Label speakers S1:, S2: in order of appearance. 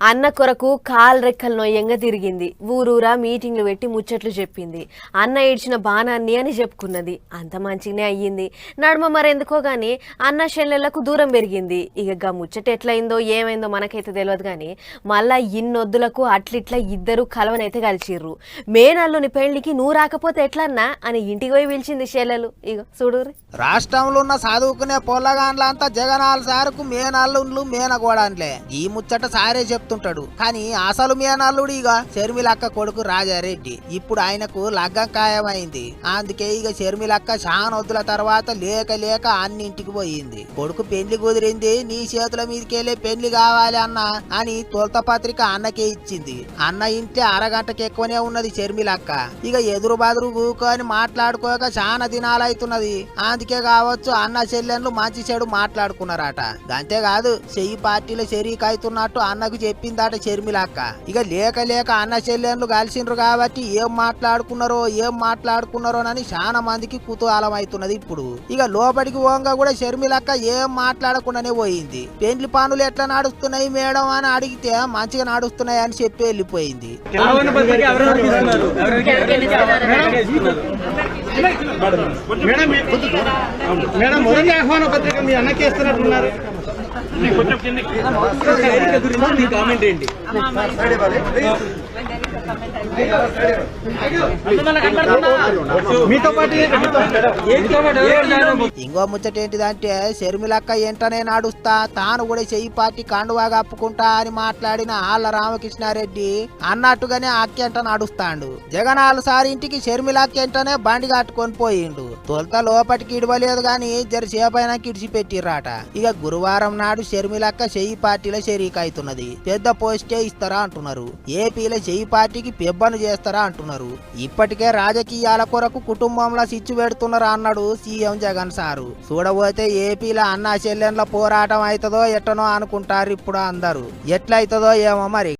S1: అన్న కొరకు కాల్ రెక్కలు నొయ్యంగా తిరిగింది ఊరూరా మీటింగ్లు పెట్టి ముచ్చట్లు చెప్పింది. అన్న ఏడ్చిన బాణాన్ని అని చెప్పుకున్నది. అంత మంచిగానే అయ్యింది. నడుమ మరెందుకో గాని అన్న చెల్లెళ్ళకు దూరం పెరిగింది. ఇక గా ముచ్చట ఎట్లయిందో ఏమైందో మనకైతే తెలియదు కానీ మళ్ళా ఇన్నొద్దులకు అట్లిట్లా ఇద్దరు కలవనైతే కలిసిర్రు. మేనల్లుని పెళ్ళికి నువ్వు రాకపోతే ఎట్లన్నా అని ఇంటికి పోయి పిలిచింది చెల్లెలు ఇక చూడు
S2: రాష్ట్రంలో ఉన్న చదువుకునే పొల్లగాండ్లంతా జగనాల సారుకు మేనల్లుండ్లు మేనగోడాన్లే ఈ ముచ్చట సారే చెప్పు. చెప్తుంటాడు. కానీ అసలు మేనల్లుడు ఇక షర్మిలక్క కొడుకు రాజారెడ్డి. ఇప్పుడు ఆయనకు లగ్గం ఖాయమైంది. అందుకే ఇక షర్మిలక్క షానొద్దుల తర్వాత లేక లేక అన్నింటికి పోయింది. కొడుకు పెళ్ళి కుదిరింది నీ చేతుల మీదకెళ్ళి పెళ్ళి కావాలి అన్న అని తొలత పత్రిక అన్నకే ఇచ్చింది. అన్న ఇంటే అరగంటకి ఎక్కువనే ఉన్నది షర్మిలక్క. ఇక ఎదురు బదురు కూకొని మాట్లాడుకోక చాలా దినాలైతున్నది. అందుకే కావచ్చు అన్న చెల్లెన్లు మంచి చెడు మాట్లాడుకున్నారట. అంతేకాదు చెయ్యి పార్టీలో షరీక్ అవుతున్నట్టు అన్నకు చెప్పిందట షర్మిలక్క ఇక లేక లేక అన్న చెల్లెన్లు కలిసిండ్రు కాబట్టి ఏం మాట్లాడుకున్నారో ఏం మాట్లాడుకున్నారోనని చాలా మందికి కుతూహలం అవుతున్నది ఇప్పుడు ఇక లోపలికి పోంగా కూడా షర్మిలక్క ఏం మాట్లాడకుండానే పోయింది పెండ్లి పనులు ఎట్లా నడుస్తున్నాయి మేడం అని అడిగితే మంచిగా నడుస్తున్నాయి అని చెప్పి వెళ్ళిపోయింది
S3: మేడం మేడం మొదటి ఆహ్వాన పత్రిక మీ అన్నకి ఇస్తున్నట్టున్నారు
S4: ఎరిక గురించి మీ కామెంట్ ఏంటి?
S2: ఇంకో ముచ్చట ఏంటిదంటే షర్మిలక్క ఎంటనే నడుస్తా తాను కూడా చెయ్యి పార్టీ కాండువా కప్పుకుంటా అని మాట్లాడిన ఆళ్ళ రామకృష్ణారెడ్డి అన్నట్టుగానే అక్కెంట నడుస్తాండు. జగన్ సారి ఇంటికి షర్మిలక్క ఎంటనే బండి కట్టుకొని పోయిండు. తొలత లోపటికి ఇడవలేదు గాని జరసేపైన సేపైనా ఇక గురువారం నాడు షర్మిలక్క చెయ్యి పార్టీలో షరీక్ అవుతున్నది. పెద్ద పోస్టే ఇస్తారా అంటున్నారు. ఏపీలో చెయ్యి పార్టీ పార్టీకి పెబ్బను చేస్తారా అంటున్నారు. ఇప్పటికే రాజకీయాల కొరకు కుటుంబంలో సిచ్చు పెడుతున్నారా అన్నాడు సీఎం జగన్ సారు. చూడబోతే ఏపీలో అన్నా చెల్లెన్ల పోరాటం అవుతుందో ఎట్టనో అనుకుంటారు ఇప్పుడు అందరూ. ఎట్లయితుందో ఏమో మరి.